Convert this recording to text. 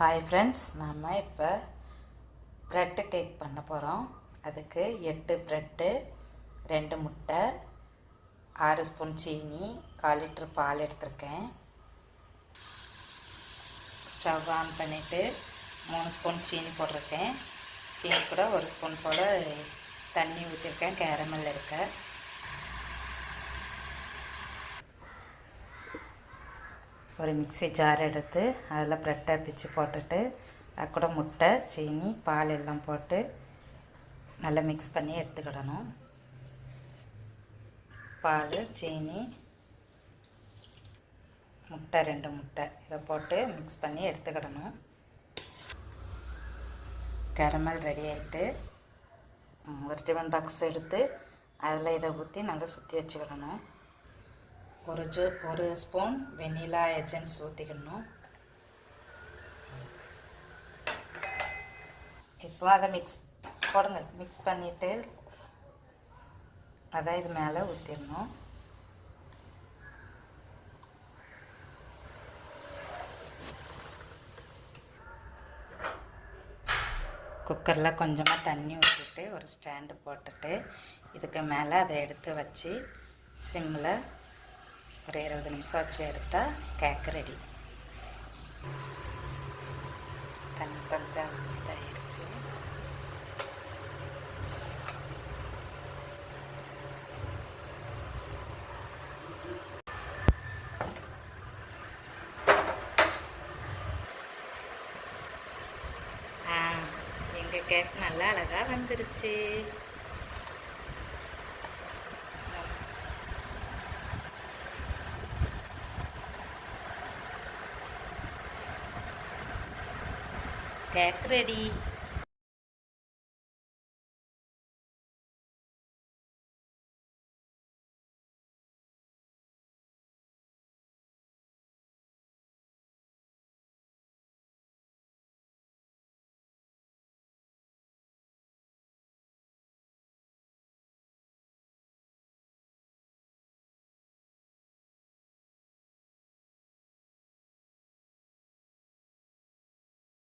Hi friends நாம் இப்போ bread cake பண்ண போகிறோம் அதுக்கு எட்டு ப்ரெட்டு ரெண்டு முட்டை ஆறு ஸ்பூன் சீனி கால் லிட்ரு பால் எடுத்திருக்கேன். ஸ்டவ் ஆன் பண்ணிவிட்டு மூணு ஸ்பூன் சீனி போட்டிருக்கேன். சீனி கூட ஒரு ஸ்பூன் போல் தண்ணி ஊற்றிருக்கேன் கேரமல் இருக்க. ஒரு மிக்ஸி ஜார் எடுத்து அதில் ப்ரெட்டை பிச்சு போட்டுட்டு அது கூட முட்டை சீனி பால் எல்லாம் போட்டு நல்லா மிக்ஸ் பண்ணி எடுத்துக்கிடணும். பால் சீனி முட்டை ரெண்டு முட்டை இதை போட்டு மிக்ஸ் பண்ணி எடுத்துக்கிடணும். கரமல் ரெடி ஆகிட்டு ஒரு டிஃபன் பாக்ஸ் எடுத்து அதில் இதை ஊற்றி நல்லா சுற்றி வச்சுக்கிடணும். ஒரு ஜூ ஒரு ஸ்பூன் வெண்ணிலா எசன்ஸ் ஊற்றிக்கணும் இப்போ அதை மிக்ஸ் போடுங்க மிக்ஸ் பண்ணிவிட்டு அதை இது மேலே ஊற்றிடணும் குக்கரில் கொஞ்சமாக தண்ணி ஊற்றிட்டு ஒரு ஸ்டாண்டு போட்டுட்டு இதுக்கு மேலே அதை எடுத்து வச்சு சிம்மில் ஒரு இருபது நிமிஷம் வச்சு எடுத்தால் கேக் ரெடி தண்ணி கொஞ்சம் இதாகிடுச்சு ஆ எங்கள் கேக் நல்லா அழகாக வந்துருச்சு கேக் ரெடி.